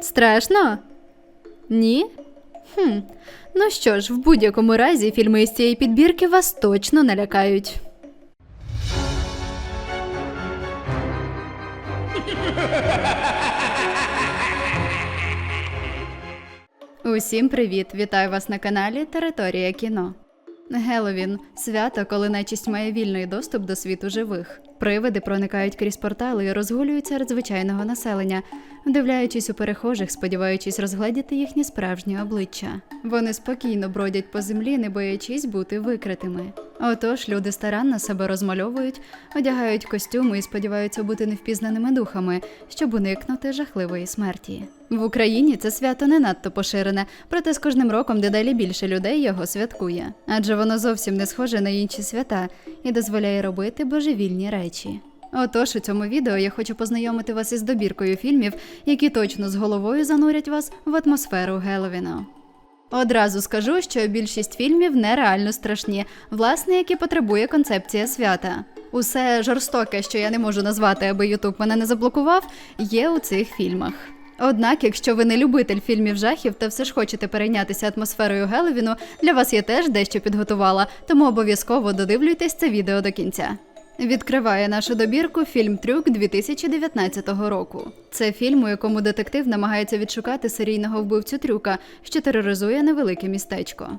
Страшно? Ні? Хм. Ну що ж, в будь-якому разі фільми із цієї підбірки вас точно налякають. Усім привіт! Вітаю вас на каналі Територія кіно. Геловін свято, коли нечисть має вільний доступ до світу живих. Привиди проникають крізь портали і розгулюють серед звичайного населення, вдивляючись у перехожих, сподіваючись розгледіти їхні справжні обличчя. Вони спокійно бродять по землі, не боячись бути викритими. Отож, люди старанно себе розмальовують, одягають костюми і сподіваються бути невпізнаними духами, щоб уникнути жахливої смерті. В Україні це свято не надто поширене, проте з кожним роком дедалі більше людей його святкує, адже воно зовсім не схоже на інші свята і дозволяє робити божевільні речі. Отож, у цьому відео я хочу познайомити вас із добіркою фільмів, які точно з головою занурять вас в атмосферу Геловіна. Одразу скажу, що більшість фільмів нереально страшні, власне, які потребує концепція свята. Усе жорстоке, що я не можу назвати, аби Ютуб мене не заблокував, є у цих фільмах. Однак, якщо ви не любитель фільмів жахів та все ж хочете перейнятися атмосферою Геловіну, для вас я теж дещо підготувала, тому обов'язково додивлюйтесь це відео до кінця. Відкриває нашу добірку фільм Трюк 2019 року. Це фільм, у якому детектив намагається відшукати серійного вбивцю трюка, що тероризує невелике містечко.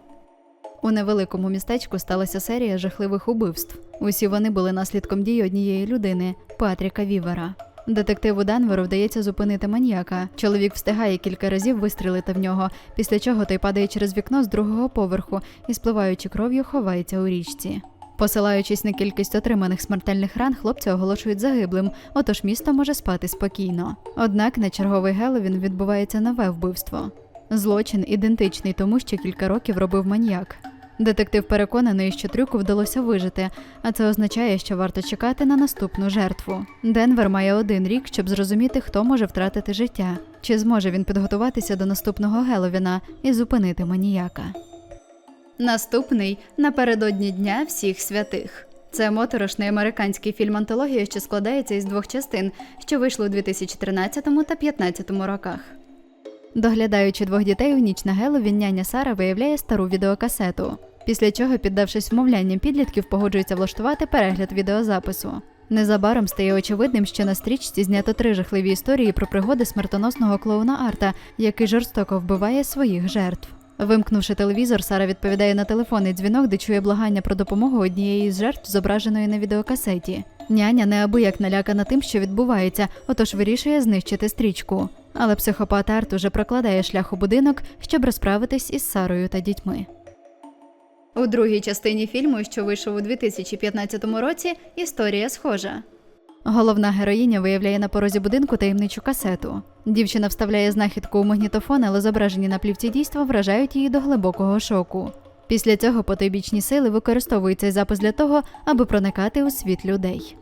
У невеликому містечку сталася серія жахливих убивств. Усі вони були наслідком дій однієї людини Патріка Вівера. Детективу Денверу вдається зупинити маньяка. Чоловік встигає кілька разів вистрілити в нього, після чого той падає через вікно з другого поверху і, спливаючи кров'ю, ховається у річці. Посилаючись на кількість отриманих смертельних ран, хлопця оголошують загиблим, отож місто може спати спокійно. Однак на черговий Геловін відбувається нове вбивство. Злочин ідентичний тому, що кілька років робив маньяк. Детектив переконаний, що трюку вдалося вижити, а це означає, що варто чекати на наступну жертву. Денвер має один рік, щоб зрозуміти, хто може втратити життя, чи зможе він підготуватися до наступного Геловіна і зупинити маніяка. Наступний напередодні Дня всіх святих. Це моторошний американський фільм антологія, що складається із двох частин, що вийшли у 2013 та 2015 роках. Доглядаючи двох дітей у ніч на Геловін, няня Сара виявляє стару відеокасету. Після чого, піддавшись вмовлянням підлітків, погоджується влаштувати перегляд відеозапису. Незабаром стає очевидним, що на стрічці знято три жахливі історії про пригоди смертоносного клоуна Арта, який жорстоко вбиває своїх жертв. Вимкнувши телевізор, Сара відповідає на телефонний дзвінок, де чує благання про допомогу однієї з жертв, зображеної на відеокасеті. Няня неабияк налякана тим, що відбувається, отож вирішує знищити стрічку. Але психопат Арт уже прокладає шлях у будинок, щоб розправитись із Сарою та дітьми. У другій частині фільму, що вийшов у 2015 році, історія схожа. Головна героїня виявляє на порозі будинку таємничу касету. Дівчина вставляє знахідку у магнітофон, але зображені на плівці дійства вражають її до глибокого шоку. Після цього потойбічні сили використовують цей запис для того, аби проникати у світ людей.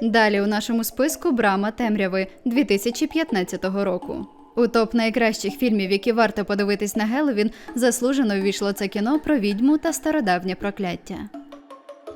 Далі у нашому списку Брама темряви 2015 року. У топ найкращих фільмів, які варто подивитись на Геловін, заслужено увійшло це кіно про відьму та стародавнє прокляття.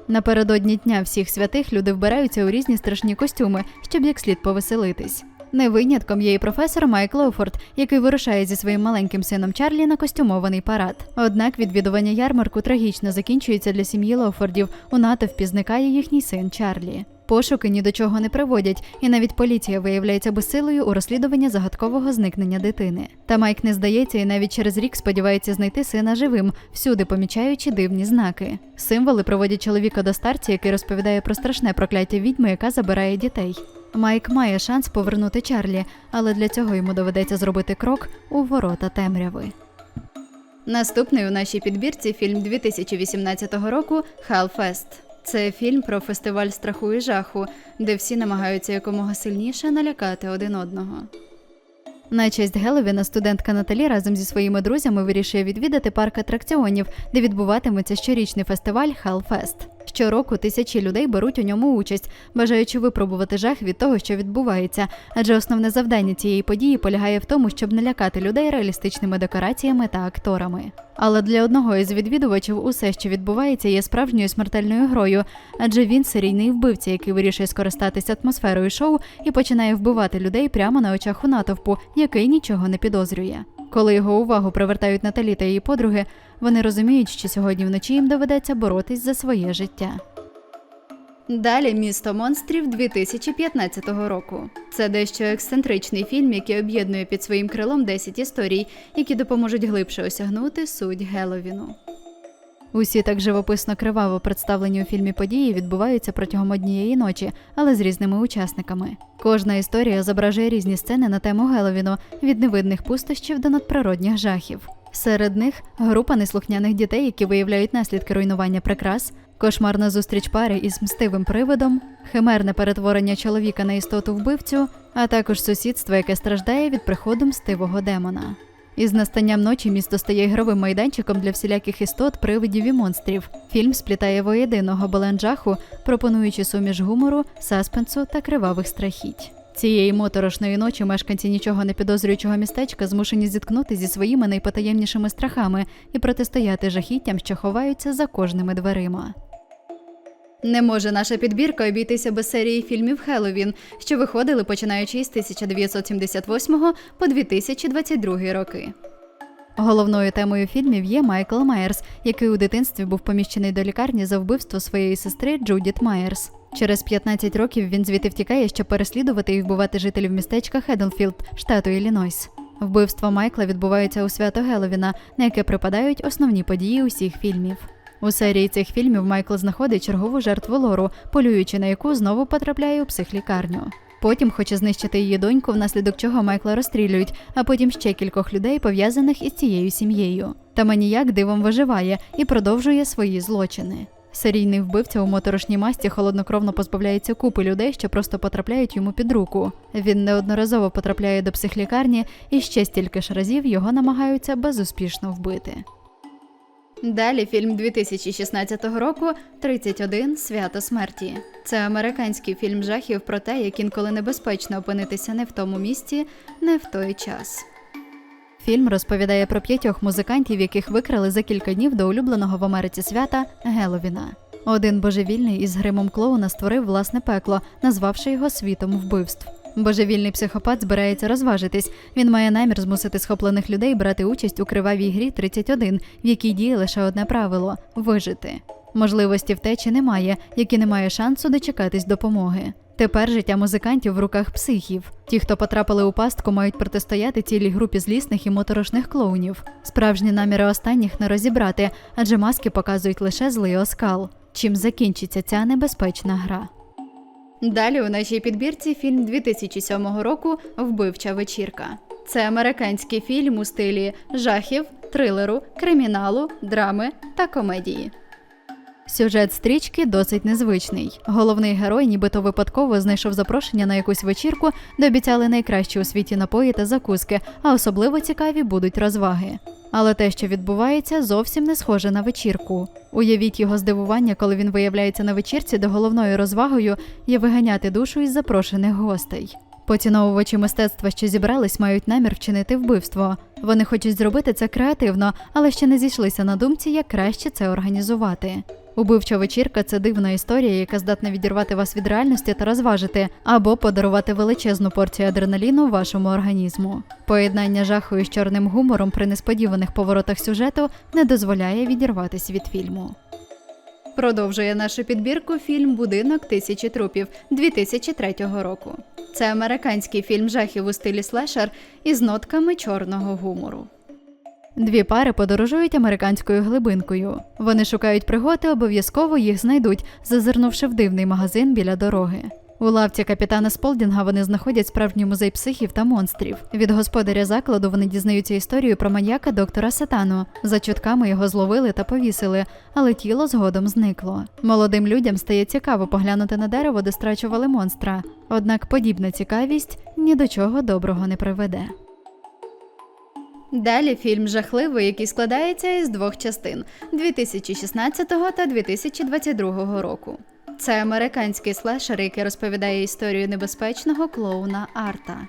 Напередодні дня всіх святих люди вбираються у різні страшні костюми, щоб як слід повеселитись. Не винятком є і професор Майк Лоуфорд, який вирушає зі своїм маленьким сином Чарлі на костюмований парад. Однак відвідування ярмарку трагічно закінчується для сім'ї Лоуфордів. У натовпі зникає їхній син Чарлі. Пошуки ні до чого не приводять, і навіть поліція виявляється безсилою у розслідуванні загадкового зникнення дитини. Та Майк не здається і навіть через рік сподівається знайти сина живим, всюди помічаючи дивні знаки. Символи проводять чоловіка до старця, який розповідає про страшне прокляття відьми, яка забирає дітей. Майк має шанс повернути Чарлі, але для цього йому доведеться зробити крок у ворота темряви. Наступний у нашій підбірці фільм 2018 року Хелфест. Це фільм про фестиваль страху і жаху, де всі намагаються якомога сильніше налякати один одного. На честь Геловіна студентка Наталі разом зі своїми друзями вирішує відвідати парк атракціонів, де відбуватиметься щорічний фестиваль Hellfest. Щороку тисячі людей беруть у ньому участь, бажаючи випробувати жах від того, що відбувається, адже основне завдання цієї події полягає в тому, щоб не лякати людей реалістичними декораціями та акторами. Але для одного із відвідувачів усе, що відбувається, є справжньою смертельною грою, адже він серійний вбивця, який вирішує скористатися атмосферою шоу і починає вбивати людей прямо на очах у натовпу, який нічого не підозрює. Коли його увагу привертають Наталі та її подруги, вони розуміють, що сьогодні вночі їм доведеться боротись за своє життя. Далі місто монстрів 2015 року. Це дещо ексцентричний фільм, який об'єднує під своїм крилом 10 історій, які допоможуть глибше осягнути суть Геловіну. Усі так живописно криваво представлені у фільмі події відбуваються протягом однієї ночі, але з різними учасниками. Кожна історія зображує різні сцени на тему Геловіну від невидних пустощів до надприродних жахів. Серед них група неслухняних дітей, які виявляють наслідки руйнування прикрас, кошмарна зустріч пари із мстивим привидом, химерне перетворення чоловіка на істоту вбивцю, а також сусідство, яке страждає від приходу мстивого демона. Із настанням ночі місто стає ігровим майданчиком для всіляких істот, привидів і монстрів. Фільм сплітає воєдино гобелен жаху, пропонуючи суміш гумору, саспенсу та кривавих страхіть. Цієї моторошної ночі мешканці нічого не підозрюючого містечка змушені зіткнути зі своїми найпотаємнішими страхами і протистояти жахіттям, що ховаються за кожними дверима. Не може наша підбірка обійтися без серії фільмів Хеллоуін, що виходили починаючи із 1978 по 2022 роки. Головною темою фільмів є Майкл Майерс, який у дитинстві був поміщений до лікарні за вбивство своєї сестри Джудіт Майерс. Через 15 років він звідти втікає, щоб переслідувати і вбивати жителів містечка Хеддлфілд, штату Іллінойс. Вбивство Майкла відбувається у свято Геловіна, на яке припадають основні події усіх фільмів. У серії цих фільмів Майкл знаходить чергову жертву лору, полюючи на яку знову потрапляє у психлікарню. Потім хоче знищити її доньку, внаслідок чого Майкла розстрілюють, а потім ще кількох людей, пов'язаних із цією сім'єю. Та маніяк дивом виживає і продовжує свої злочини. Серійний вбивця у моторошній масті холоднокровно позбавляється купи людей, що просто потрапляють йому під руку. Він неодноразово потрапляє до психлікарні, і ще стільки ж разів його намагаються безуспішно вбити. Далі фільм 2016 року «31. Свято смерті. Це американський фільм жахів про те, як інколи небезпечно опинитися не в тому місці, не в той час. Фільм розповідає про п'ятьох музикантів, яких викрали за кілька днів до улюбленого в Америці свята Геловіна. Один божевільний із гримом клоуна створив власне пекло, назвавши його світом вбивств. Божевільний психопат збирається розважитись. Він має намір змусити схоплених людей брати участь у кривавій грі 31, в якій діє лише одне правило вижити. Можливості втечі немає, як і немає шансу дочекатись допомоги. Тепер життя музикантів в руках психів. Ті, хто потрапили у пастку, мають протистояти цілій групі злісних і моторошних клоунів. Справжні наміри останніх не розібрати, адже маски показують лише злий оскал. Чим закінчиться ця небезпечна гра? Далі у нашій підбірці фільм 2007 року Вбивча вечірка. Це американський фільм у стилі жахів, трилеру, криміналу, драми та комедії. Сюжет стрічки досить незвичний. Головний герой, нібито випадково знайшов запрошення на якусь вечірку, де обіцяли найкращі у світі напої та закуски, а особливо цікаві будуть розваги. Але те, що відбувається, зовсім не схоже на вечірку. Уявіть його здивування, коли він виявляється на вечірці, де головною розвагою є виганяти душу із запрошених гостей. Поціновувачі мистецтва, що зібрались, мають намір вчинити вбивство. Вони хочуть зробити це креативно, але ще не зійшлися на думці, як краще це організувати. Убивча вечірка це дивна історія, яка здатна відірвати вас від реальності та розважити, або подарувати величезну порцію адреналіну вашому організму. Поєднання жаху із чорним гумором при несподіваних поворотах сюжету не дозволяє відірватися від фільму. Продовжує нашу підбірку фільм Будинок тисячі трупів 2003 року. Це американський фільм жахів у стилі слешер із нотками чорного гумору. Дві пари подорожують американською глибинкою. Вони шукають пригод і обов'язково їх знайдуть, зазирнувши в дивний магазин біля дороги. У лавці капітана Сполдінга вони знаходять справжній музей психів та монстрів. Від господаря закладу вони дізнаються історію про маньяка доктора Сатану. За чутками його зловили та повісили, але тіло згодом зникло. Молодим людям стає цікаво поглянути на дерево, де страчували монстра. Однак подібна цікавість ні до чого доброго не приведе. Далі фільм жахливий, який складається із двох частин 2016 та 2022 року. Це американський слешер, який розповідає історію небезпечного клоуна Арта.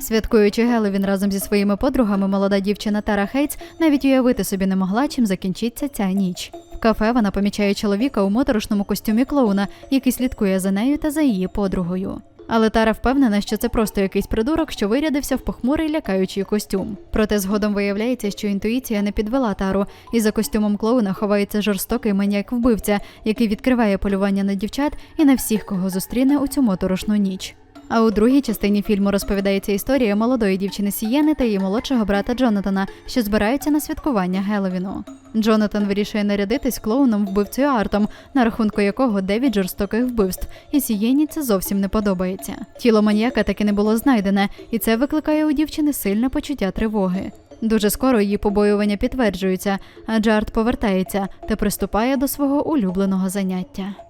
Святкуючи Геловін разом зі своїми подругами, молода дівчина Тара Хейтс навіть уявити собі не могла, чим закінчиться ця ніч. В кафе вона помічає чоловіка у моторошному костюмі клоуна, який слідкує за нею та за її подругою. Але Тара впевнена, що це просто якийсь придурок, що вирядився в похмурий лякаючий костюм. Проте згодом виявляється, що інтуїція не підвела Тару, і за костюмом клоуна ховається жорстокий маніяк вбивця, який відкриває полювання на дівчат і на всіх, кого зустріне у цю моторошну ніч. А у другій частині фільму розповідається історія молодої дівчини Сієни та її молодшого брата Джонатана, що збираються на святкування Геловіну. Джонатан вирішує нарядитись клоуном вбивцею Артом, на рахунку якого дев'ять жорстоких вбивств, і Сієні це зовсім не подобається. Тіло маніяка таки не було знайдене, і це викликає у дівчини сильне почуття тривоги. Дуже скоро її побоювання підтверджуються, адже Арт повертається та приступає до свого улюбленого заняття.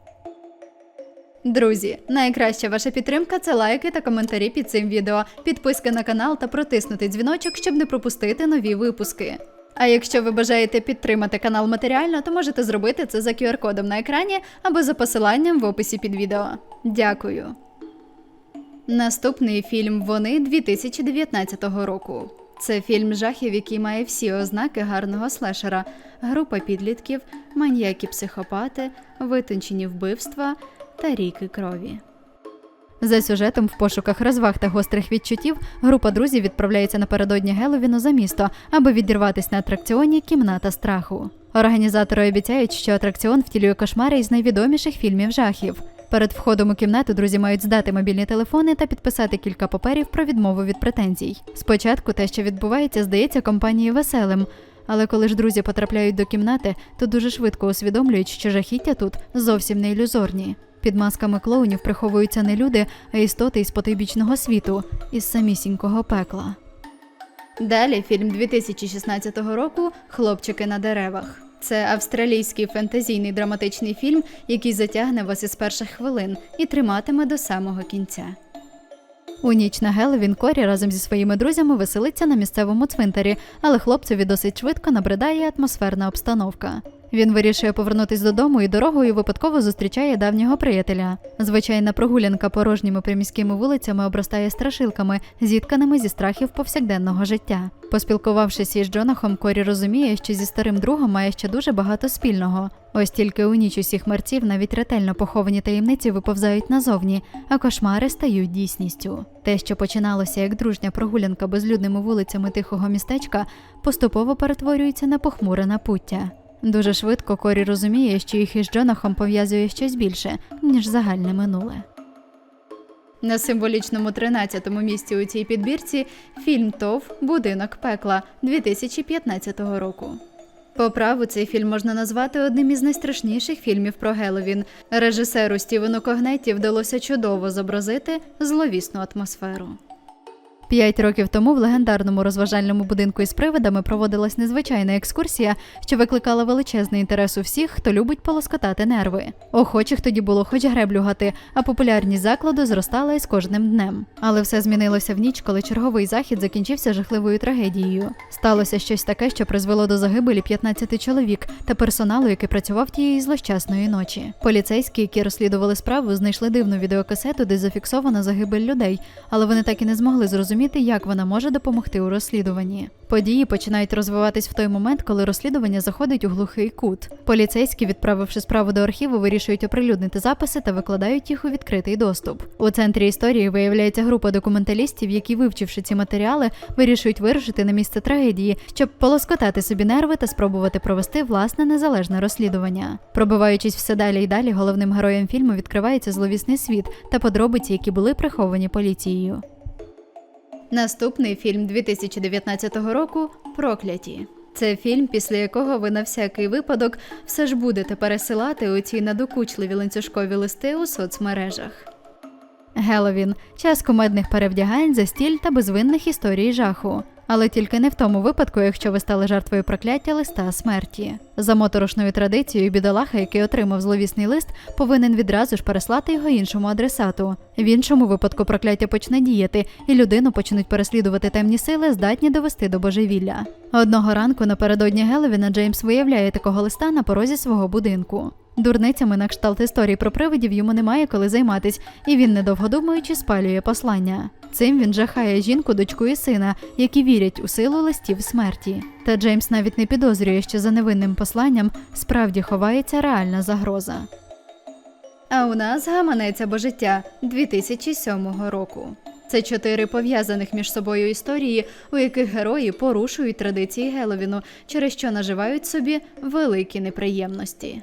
Друзі, найкраща ваша підтримка це лайки та коментарі під цим відео, підписка на канал та протиснути дзвіночок, щоб не пропустити нові випуски. А якщо ви бажаєте підтримати канал матеріально, то можете зробити це за QR-кодом на екрані або за посиланням в описі під відео. Дякую. Наступний фільм Вони 2019 року. Це фільм жахів, який має всі ознаки гарного слешера: група підлітків, маніяки психопати, витончені вбивства та ріки крові. За сюжетом в пошуках розваг та гострих відчуттів група друзів відправляється напередодні Геловіну за місто, аби відірватися на атракціоні Кімната страху. Організатори обіцяють, що атракціон втілює кошмари із найвідоміших фільмів жахів. Перед входом у кімнату друзі мають здати мобільні телефони та підписати кілька паперів про відмову від претензій. Спочатку те, що відбувається, здається компанії веселим. Але коли ж друзі потрапляють до кімнати, то дуже швидко усвідомлюють, що жахіття тут зовсім не ілюзорні. Під масками клоунів приховуються не люди, а істоти із потойбічного світу, із самісінького пекла. Далі фільм 2016 року Хлопчики на деревах. Це австралійський фентезійний драматичний фільм, який затягне вас із перших хвилин і триматиме до самого кінця. У ніч на Геловін Корі разом зі своїми друзями веселиться на місцевому цвинтарі, але хлопцеві досить швидко набридає атмосферна обстановка. Він вирішує повернутись додому і дорогою випадково зустрічає давнього приятеля. Звичайна прогулянка порожніми приміськими вулицями обростає страшилками, зітканими зі страхів повсякденного життя. Поспілкувавшись із Джонахом, Корі розуміє, що зі старим другом має ще дуже багато спільного. Ось тільки у ніч усіх мерців навіть ретельно поховані таємниці виповзають назовні, а кошмари стають дійсністю. Те, що починалося як дружня прогулянка безлюдними вулицями тихого містечка, поступово перетворюється на похмуре напуття. Дуже швидко Корі розуміє, що їх із Джонахом пов'язує щось більше, ніж загальне минуле. На символічному 13-му місці у цій підбірці фільм ТОВ Будинок пекла 2015 року. По праву цей фільм можна назвати одним із найстрашніших фільмів про Геловін. Режисеру Стівену Когнетті вдалося чудово зобразити зловісну атмосферу. П'ять років тому в легендарному розважальному будинку із привидами проводилась незвичайна екскурсія, що викликала величезний інтерес у всіх, хто любить полоскотати нерви. Охочих тоді було хоч греблю гати, а популярність закладу зростала із кожним днем. Але все змінилося в ніч, коли черговий захід закінчився жахливою трагедією. Сталося щось таке, що призвело до загибелі 15 чоловік та персоналу, який працював тієї злощасної ночі. Поліцейські, які розслідували справу, знайшли дивну відеокасету, де зафіксована загибель людей, але вони так і не змогли зрозуміти, як вона може допомогти у розслідуванні. Події починають розвиватись в той момент, коли розслідування заходить у глухий кут. Поліцейські, відправивши справу до архіву, вирішують оприлюднити записи та викладають їх у відкритий доступ. У центрі історії виявляється група документалістів, які, вивчивши ці матеріали, вирішують вирушити на місце трагедії, щоб полоскотати собі нерви та спробувати провести власне незалежне розслідування. Пробиваючись все далі і далі, головним героєм фільму відкривається зловісний світ та подробиці, які були приховані поліцією. Наступний фільм 2019 року Прокляті. Це фільм, після якого ви на всякий випадок все ж будете пересилати у ці надокучливі ланцюжкові листи у соцмережах. Геловін час кумедних перевдягань, застіль та безвинних історій жаху. Але тільки не в тому випадку, якщо ви стали жертвою прокляття листа смерті. За моторошною традицією, бідолаха, який отримав зловісний лист, повинен відразу ж переслати його іншому адресату. В іншому випадку прокляття почне діяти, і людину почнуть переслідувати темні сили, здатні довести до божевілля. Одного ранку напередодні Геловіна Джеймс виявляє такого листа на порозі свого будинку. Дурницями на кшталт історії про привидів йому немає коли займатись, і він, недовго думаючи, спалює послання. Цим він жахає жінку, дочку і сина, які вірять у силу листів смерті. Та Джеймс навіть не підозрює, що за невинним посланням справді ховається реальна загроза. А у нас гаманець або життя 2007 року. Це чотири пов'язаних між собою історії, у яких герої порушують традиції Геловіну, через що наживають собі великі неприємності.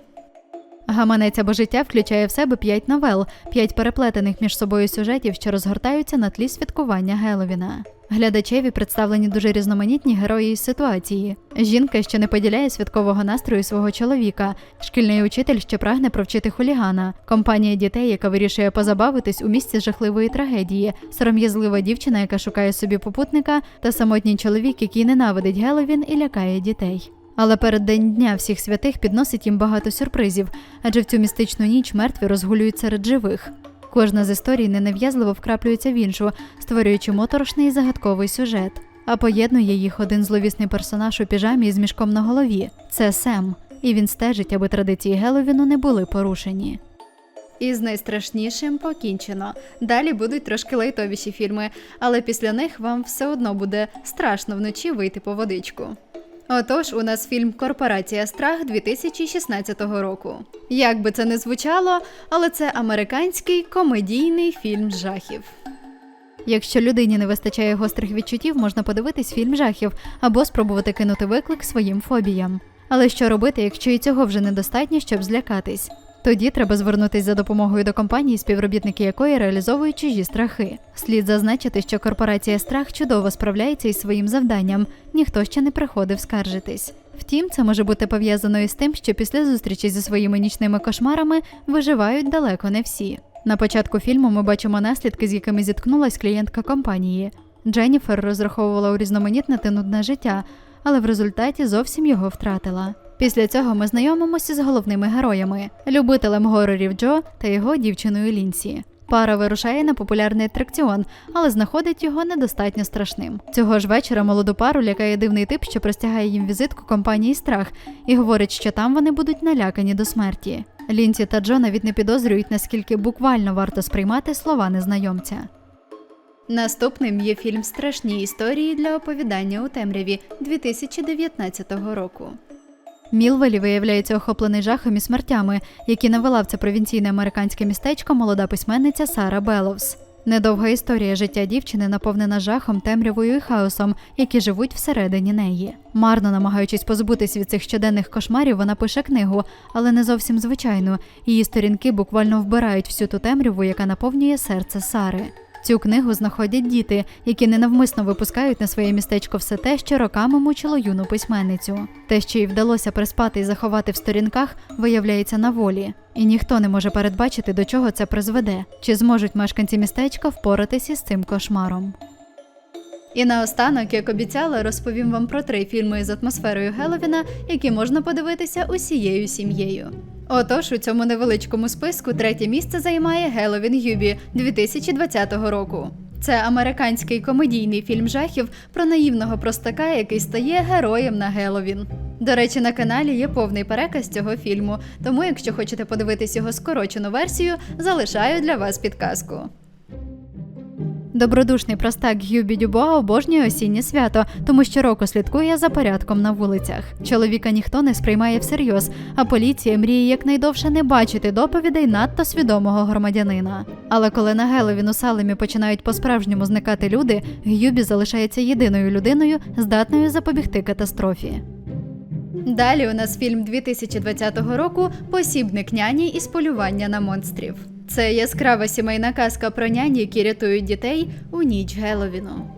Гаманець або життя включає в себе п'ять новел, п'ять переплетених між собою сюжетів, що розгортаються на тлі святкування Геловіна. Глядачеві представлені дуже різноманітні герої із ситуації. Жінка, що не поділяє святкового настрою свого чоловіка, шкільний учитель, що прагне провчити хулігана, компанія дітей, яка вирішує позабавитись у місці жахливої трагедії, сором'язлива дівчина, яка шукає собі попутника, та самотній чоловік, який ненавидить Геловін і лякає дітей. Але перед день дня всіх святих підносить їм багато сюрпризів, адже в цю містичну ніч мертві розгулюють серед живих. Кожна з історій ненав'язливо вкраплюється в іншу, створюючи моторошний і загадковий сюжет. А поєднує їх один зловісний персонаж у піжамі із мішком на голові це Сем, і він стежить, аби традиції Геловіну не були порушені. І з найстрашнішим покінчено. Далі будуть трошки лайтовіші фільми, але після них вам все одно буде страшно вночі вийти по водичку. Отож, у нас фільм Корпорація Страх 2016 року. Як би це не звучало, але це американський комедійний фільм жахів. Якщо людині не вистачає гострих відчуттів, можна подивитись фільм жахів або спробувати кинути виклик своїм фобіям. Але що робити, якщо і цього вже недостатньо, щоб злякатись? Тоді треба звернутися за допомогою до компанії, співробітники якої реалізовують чужі страхи. Слід зазначити, що корпорація страх чудово справляється із своїм завданням, ніхто ще не приходив скаржитись. Втім, це може бути пов'язано із тим, що після зустрічі зі своїми нічними кошмарами виживають далеко не всі. На початку фільму ми бачимо наслідки, з якими зіткнулась клієнтка компанії. Дженніфер розраховувала урізноманітнити нудне життя, але в результаті зовсім його втратила. Після цього ми знайомимося з головними героями любителем горорів Джо та його дівчиною Лінсі. Пара вирушає на популярний атракціон, але знаходить його недостатньо страшним. Цього ж вечора молоду пару лякає дивний тип, що простягає їм візитку компанії страх і говорить, що там вони будуть налякані до смерті. Лінсі та Джо навіть не підозрюють, наскільки буквально варто сприймати слова незнайомця. Наступним є фільм Страшні історії для оповідання у темряві 2019 року. Мілвелі виявляється охоплений жахом і смертями, які навела в це провінційне американське містечко молода письменниця Сара Беловс. Недовга історія життя дівчини наповнена жахом, темрявою і хаосом, які живуть всередині неї. Марно намагаючись позбутись від цих щоденних кошмарів, вона пише книгу, але не зовсім звичайну. Її сторінки буквально вбирають всю ту темряву, яка наповнює серце Сари. Цю книгу знаходять діти, які ненавмисно випускають на своє містечко все те, що роками мучило юну письменницю. Те, що їй вдалося приспати і заховати в сторінках, виявляється на волі, і ніхто не може передбачити, до чого це призведе, чи зможуть мешканці містечка впоратися з цим кошмаром. І наостанок, як обіцяла, розповім вам про три фільми з атмосферою Геловіна, які можна подивитися усією сім'єю. Отож, у цьому невеличкому списку третє місце займає Геловін Юбі 2020 року. Це американський комедійний фільм жахів про наївного простака, який стає героєм на Геловін. До речі, на каналі є повний переказ цього фільму, тому якщо хочете подивитись його скорочену версію, залишаю для вас підказку. Добродушний простак Гюбі Дюбоа обожнює осіннє свято, тому щороку слідкує за порядком на вулицях. Чоловіка ніхто не сприймає всерйоз, а поліція мріє якнайдовше не бачити доповідей надто свідомого громадянина. Але коли на Геловін у Салемі починають по-справжньому зникати люди, Гюбі залишається єдиною людиною, здатною запобігти катастрофі. Далі у нас фільм 2020 року Посібник няні із полювання на монстрів. Це яскрава сімейна казка про няні, які рятують дітей у ніч Геловіну.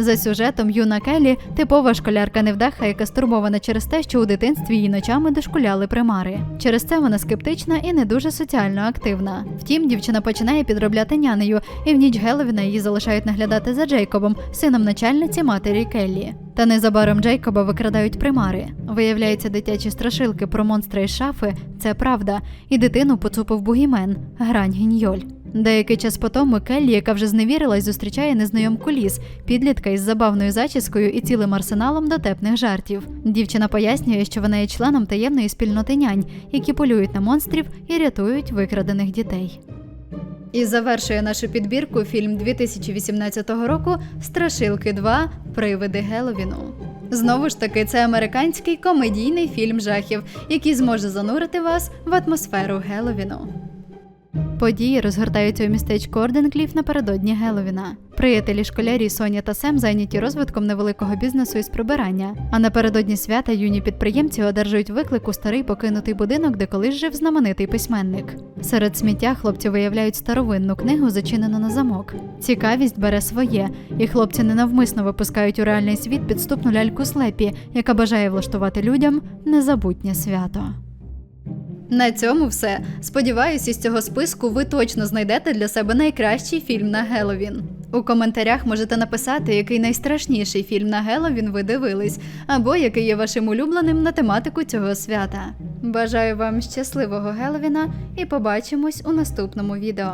За сюжетом юна Келі типова школярка невдаха, яка стурбована через те, що у дитинстві її ночами дошкуляли примари. Через це вона скептична і не дуже соціально активна. Втім, дівчина починає підробляти нянею, і в ніч Геловіна її залишають наглядати за Джейкобом, сином начальниці матері Келлі. Та незабаром Джейкоба викрадають примари. Виявляється, дитячі страшилки про монстра із шафи це правда, і дитину поцупив бугімен грань гіньоль. Деякий час по тому Келлі, яка вже зневірилась, зустрічає незнайомку ліс, підлітка із забавною зачіскою і цілим арсеналом дотепних жартів. Дівчина пояснює, що вона є членом таємної спільноти нянь, які полюють на монстрів і рятують викрадених дітей. І завершує нашу підбірку фільм 2018 року Страшилки 2. Привиди Геловіну. Знову ж таки, це американський комедійний фільм жахів, який зможе занурити вас в атмосферу Геловіну. Події розгортаються у містечку Орденкліф напередодні Геловіна. Приятелі школярі Соня та Сем зайняті розвитком невеликого бізнесу із прибирання. А напередодні свята юні підприємці одержують виклик у старий покинутий будинок, де колись жив знаменитий письменник. Серед сміття хлопці виявляють старовинну книгу, зачинену на замок. Цікавість бере своє, і хлопці ненавмисно випускають у реальний світ підступну ляльку Слепі, яка бажає влаштувати людям незабутнє свято. На цьому все. Сподіваюсь, із цього списку ви точно знайдете для себе найкращий фільм на Геловін. У коментарях можете написати, який найстрашніший фільм на Геловін ви дивились, або який є вашим улюбленим на тематику цього свята. Бажаю вам щасливого Геловіна і побачимось у наступному відео.